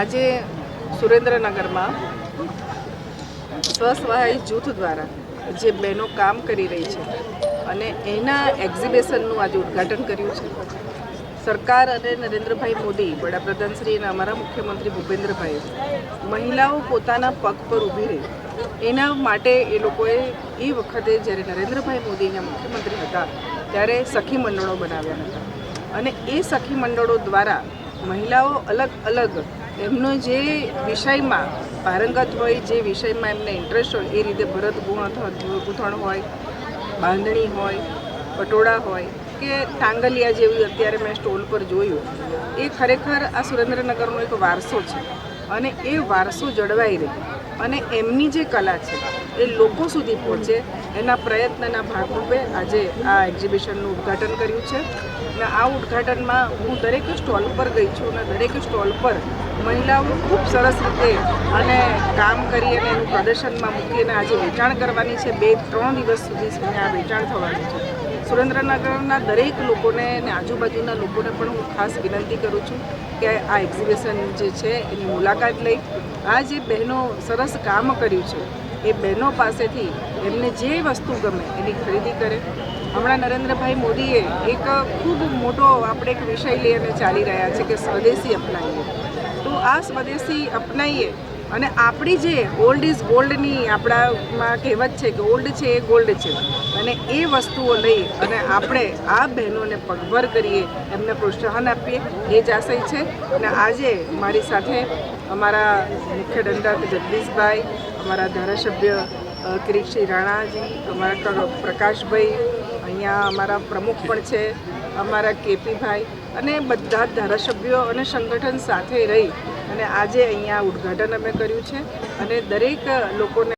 આજે સુરેન્દ્રનગરમાં સ્વસહાય જૂથ દ્વારા જે બહેનો કામ કરી રહી છે અને એના એક્ઝિબિશનનું આજે ઉદ્ઘાટન કર્યું છે. સરકાર અને નરેન્દ્રભાઈ મોદી, વડાપ્રધાન શ્રી અને અમારા મુખ્યમંત્રી ભૂપેન્દ્રભાઈ મહિલાઓ પોતાના પગ પર ઊભી રહે. એના માટે એ લોકોએ એ વખતે જ્યારે નરેન્દ્રભાઈ મોદી અહીંયા મુખ્યમંત્રી હતા, ત્યારે સખી મંડળો બનાવ્યા હતા. અને એ સખી મંડળો દ્વારા મહિલાઓ અલગ અલગ એમનો જે વિષયમાં પારંગત હોય, જે વિષયમાં એમને ઇન્ટરેસ્ટ હોય, એ રીતે ભરત ગૂંથણ હોય, બાંધણી હોય, પટોળા હોય કે ટાંગલિયા જેવી અત્યારે મેં સ્ટોલ પર જોયું, એ ખરેખર આ સુરેન્દ્રનગરનો એક વારસો છે અને એ વારસો જળવાઈ રહે. અને એમની જે કલા છે, એ લોકો સુધી પહોંચે. એના પ્રયત્નના ભાગરૂપે આજે આ એક્ઝિબિશનનું ઉદ્ઘાટન કર્યું છે. અને આ ઉદ્ઘાટનમાં હું દરેક સ્ટોલ પર ગઈ છું અને દરેક સ્ટોલ પર મહિલાઓ ખૂબ સરસ રીતે અને કામ કરી અને એનું પ્રદર્શનમાં મૂકીને આજે વેચાણ કરવાની છે. બે, ત્રણ દિવસ સુધી આ વેચાણ થવાનું છે. સુરેન્દ્રનગરના દરેક લોકોને અને આજુબાજુના લોકોને પણ હું ખાસ વિનંતી કરું છું કે આ એક્ઝિબિશન જે છે, એની મુલાકાત લઈ. આ જે બહેનો સરસ કામ કર્યું છે, એ બહેનો પાસેથી એમને જે વસ્તુ ગમે એની ખરીદી કરે. હમણાં નરેન્દ્રભાઈ મોદીએ એક ખૂબ મોટો આપણે એક વિષય લઈને ચાલી રહ્યા છે કે સ્વદેશી અપનાવીએ. તો આ સ્વદેશી અપનાવીએ અને આપણી જે ઓલ્ડ ઇઝ ગોલ્ડની આપણામાં કહેવત છે કે ઓલ્ડ છે એ ગોલ્ડ છે. અને એ વસ્તુઓ લઈ અને આપણે આ બહેનોને પગભર કરીએ એમને પ્રોત્સાહન આપીએ, એ જ આશય છે. અને આજે મારી સાથે અમારા મુખ્ય દંડક જગદીશભાઈ, અમારા ધારાસભ્ય કિરીટસિંહ રાણાજી, અમારા પ્રકાશભાઈ, અહીંયા અમારા પ્રમુખ પણ છે. અમારા કેપીભાઈ અને બધા જ ધારાસભ્યો અને સંગઠન સાથે રહી અને આજે અહીંયા ઉદ્ઘાટન અમે કર્યું છે. અને દરેક લોકોને